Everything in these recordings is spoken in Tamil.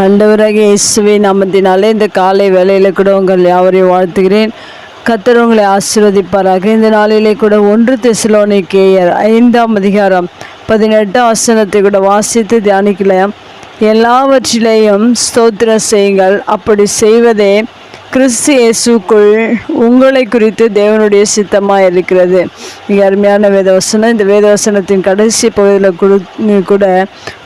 ஆண்டவராக இயேசுவை நாமத்தினாலே இந்த காலை வேலையில் கூட உங்கள் யாவரையும் வாழ்த்துகிறேன். கத்தர் உங்களை ஆசீர்வதிப்பாராக. இந்த நாளிலே கூட ஒன்று தெசலோனிக்கேயர் ஐந்தாம் அதிகாரம் பதினெட்டு ஆசனத்தை கூட வாசித்து தியானிக்கலாம் எல்லாவற்றிலேயும் ஸ்தோத்திரம் செய்யுங்கள். அப்படி செய்வதே கிறிஸ்து இயேசுக்குள் உங்களை குறித்து தேவனுடைய சித்தமாக இருக்கிறது. மிக அருமையான வேதவசனம். இந்த வேதவசனத்தின் கடைசி பகுதியில் கொடு கூட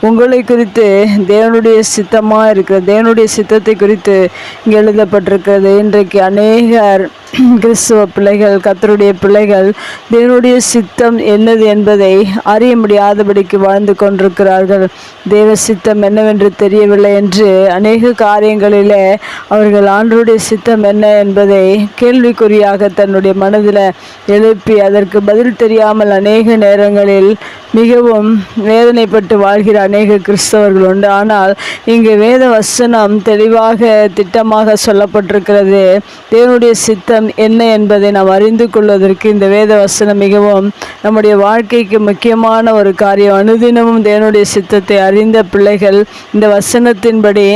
உங்களை குறித்து தேவனுடைய சித்தமாக இருக்கிறது தேவனுடைய சித்தத்தை குறித்து இங்கே எழுதப்பட்டிருக்கிறது. இன்றைக்கு அநேகர் கிறிஸ்துவ பிள்ளைகள் கத்தருடைய பிள்ளைகள் தேவனுடைய சித்தம் என்னது என்பதை அறிய முடியாதபடிக்கு வாழ்ந்து கொண்டிருக்கிறார்கள். தேவ சித்தம் என்னவென்று தெரியவில்லை என்று அநேக காரியங்களிலே அவர்கள் ஆண்டருடைய சித்தம் என்ன என்பதை கேள்விக்குறியாக தன்னுடைய மனதில் எழுப்பி அதற்கு பதில் தெரியாமல் அநேக நேரங்களில் மிகவும் வேதனைப்பட்டு வாழ்கிற அநேக கிறிஸ்தவர்கள் உண்டு. ஆனால் இங்கு வேத வசனம் தெளிவாக திட்டமாக சொல்லப்பட்டிருக்கிறது. தேவனுடைய சித்தம் என்ன என்பதை நாம் அறிந்து கொள்வதற்கு இந்த வேத வசனம் மிகவும் நம்முடைய வாழ்க்கைக்கு முக்கியமான ஒரு காரியம். அனுதினமும் தேவனுடைய சித்தத்தை அறிந்த பிள்ளைகள் இந்த வசனத்தின்படி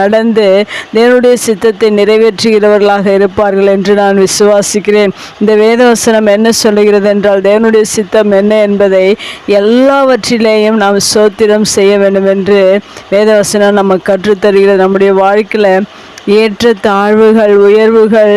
நடந்து தேவனுடைய சித்தத்தை நிறைவேற்றுகிறவர்களாக இருப்பார்கள் என்று நான் விசுவாசிக்கிறேன். இந்த வேத வசனம் என்ன சொல்லுகிறது என்றால் தேவனுடைய சித்தம் என்ன என்பதை எல்லாவற்றிலேயும் நாம் சோத்திரம் செய்ய வேண்டும் என்று வேதவசனம் நமக்கு கற்றுத்தருகிறது. நம்முடைய வாழ்க்கையில் ஏற்ற தாழ்வுகள் உயர்வுகள்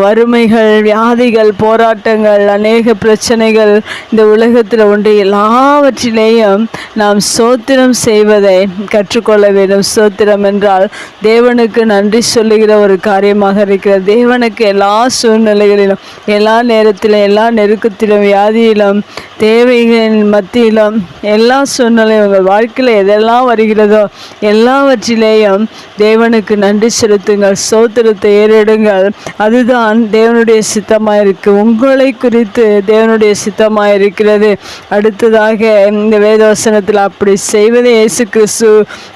வறுமைகள் வியாதிகள் போராட்டங்கள் அநேக பிரச்சனைகள் இந்த உலகத்தில் உண்டு. எல்லாவற்றிலேயும் நாம் சோத்திரம் செய்வதை கற்றுக்கொள்ள வேண்டும். சோத்திரம் என்றால் தேவனுக்கு நன்றி சொல்லுகிற ஒரு காரியமாக இருக்கிறது. தேவனுக்கு எல்லா சூழ்நிலைகளிலும் எல்லா நேரத்திலும் எல்லா நெருக்கத்திலும் வியாதியிலும் தேவைகளின் மத்தியிலும் எல்லா சூழ்நிலையும் உங்கள் வாழ்க்கையில் எதெல்லாம் வருகிறதோ எல்லாவற்றிலேயும் தேவனுக்கு நன்றி செலுத்துங்கள் சோத்திரத்தை ஏறிடுங்கள். அதுதான் தேவனுடைய சித்தமாக இருக்கு உங்களை குறித்து தேவனுடைய சித்தமாக இருக்கிறது அடுத்ததாக இந்த வேதவசனத்தில் அப்படி செய்வதே இயேசு கிறிஸ்து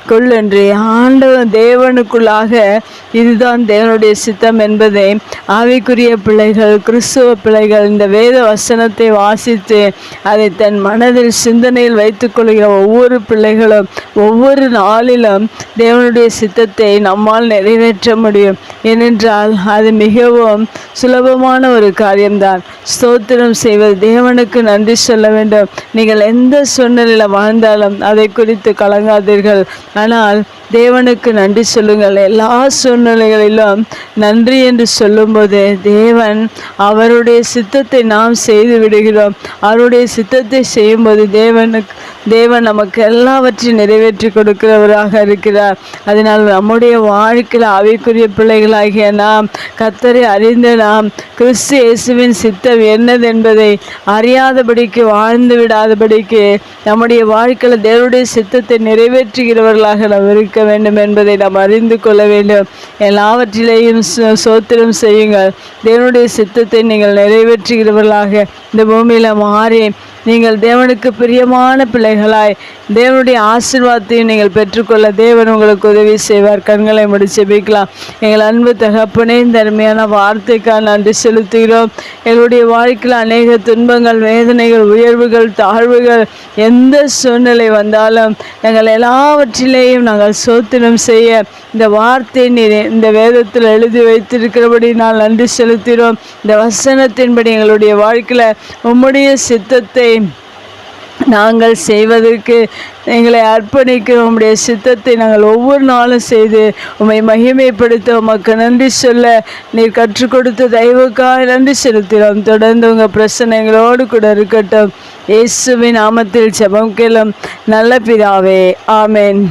கொள்ளன்றி ஆண்டவன் தேவனுக்குள்ளாக இதுதான் தேவனுடைய சித்தம் என்பதை ஆவிக்குரிய பிள்ளைகள் கிறிஸ்துவ பிள்ளைகள் இந்த வேத வசனத்தை வாசித்து அதை தன் மனதில் சிந்தனையில் வைத்துக்கொள்கிற ஒவ்வொரு பிள்ளைகளும் ஒவ்வொரு நாளிலும் தேவனுடைய சித்தத்தை நம்மால் நிறைவேற்ற முடியும். ஏனென்றால் அது மிகவும் சுலபமான ஒரு காரியம்தான். ஸ்தோத்திரம் செய்வது தேவனுக்கு நன்றி சொல்ல வேண்டும். நீங்கள் எந்த சூழ்நிலையில் வாழ்ந்தாலும் அதை குறித்து கலங்காதீர்கள். ஆனால் தேவனுக்கு நன்றி சொல்லுங்கள். எல்லா சூழ்நிலைகளிலும் நன்றி என்று சொல்லும்போது தேவன் அவருடைய சித்தத்தை நாம் செய்து விடுகிறோம். அவருடைய சித்தத்தை செய்யும்போது தேவனுக்கு தேவன் நமக்கு எல்லாவற்றையும் நிறைவேற்றி கொடுக்கிறவராக இருக்கிறார். அதனால் நம்முடைய வாழ்க்கையில் அவைக்குரிய பிள்ளைகளாகிய நாம் கத்தரை அறிந்த நாம் கிறிஸ்து இயேசுவின் சித்தம் என்னது என்பதை அறியாதபடிக்கு வாழ்ந்து விடாதபடிக்கு நம்முடைய வாழ்க்கையில் தேவனுடைய சித்தத்தை நிறைவேற்றுகிறவர்களாக நாம் இருக்க வேண்டும் என்பதை நாம் அறிந்து கொள்ள வேண்டும். எல்லாவற்றிலேயும் சோத்திரம் செய்யுங்கள். தேவனுடைய சித்தத்தை நீங்கள் நிறைவேற்றுகிறவர்களாக இந்த பூமியில் மாறி நீங்கள் தேவனுக்கு பிரியமான பிள்ளைகளாய் தேவனுடைய ஆசிர்வாதத்தையும் நீங்கள் பெற்றுக்கொள்ள தேவன் உங்களுக்கு உதவி செய்வார். கண்களை முடிச்சு வைக்கலாம் எங்கள் அன்பு தகப்பனே இந்த அருமையான வார்த்தைக்காக நன்றி செலுத்துகிறோம். எங்களுடைய வாழ்க்கையில் அநேக துன்பங்கள் வேதனைகள் உயர்வுகள் தாழ்வுகள் எந்த சூழ்நிலை வந்தாலும் எங்கள் எல்லாவற்றிலேயும் நாங்கள் சோத்திரம் செய்ய இந்த வார்த்தை நீர் இந்த வேதத்தில் எழுதி வைத்திருக்கிறபடி நான் நன்றி செலுத்துகிறோம். இந்த வசனத்தின்படி எங்களுடைய வாழ்க்கையில் உம்முடைய சித்தத்தை நாங்கள் செய்வதற்கு எங்களை அர்ப்பணிக்கிறோம். உம்முடைய சித்தத்தை நாங்கள் ஒவ்வொரு நாளும் செய்து உம்மை மகிமைப்படுத்த உமக்கு நன்றி சொல்ல நீர் கற்றுக் கொடுத்த தெய்வக்காக நன்றி செலுத்தினோம் தொடர்ந்து உங்கள் பிரச்சனைகளோடு கூட இருக்கட்டும். இயேசுவின் நாமத்தில் செபம் கேளும். நல்ல பிதாவே ஆமேன்.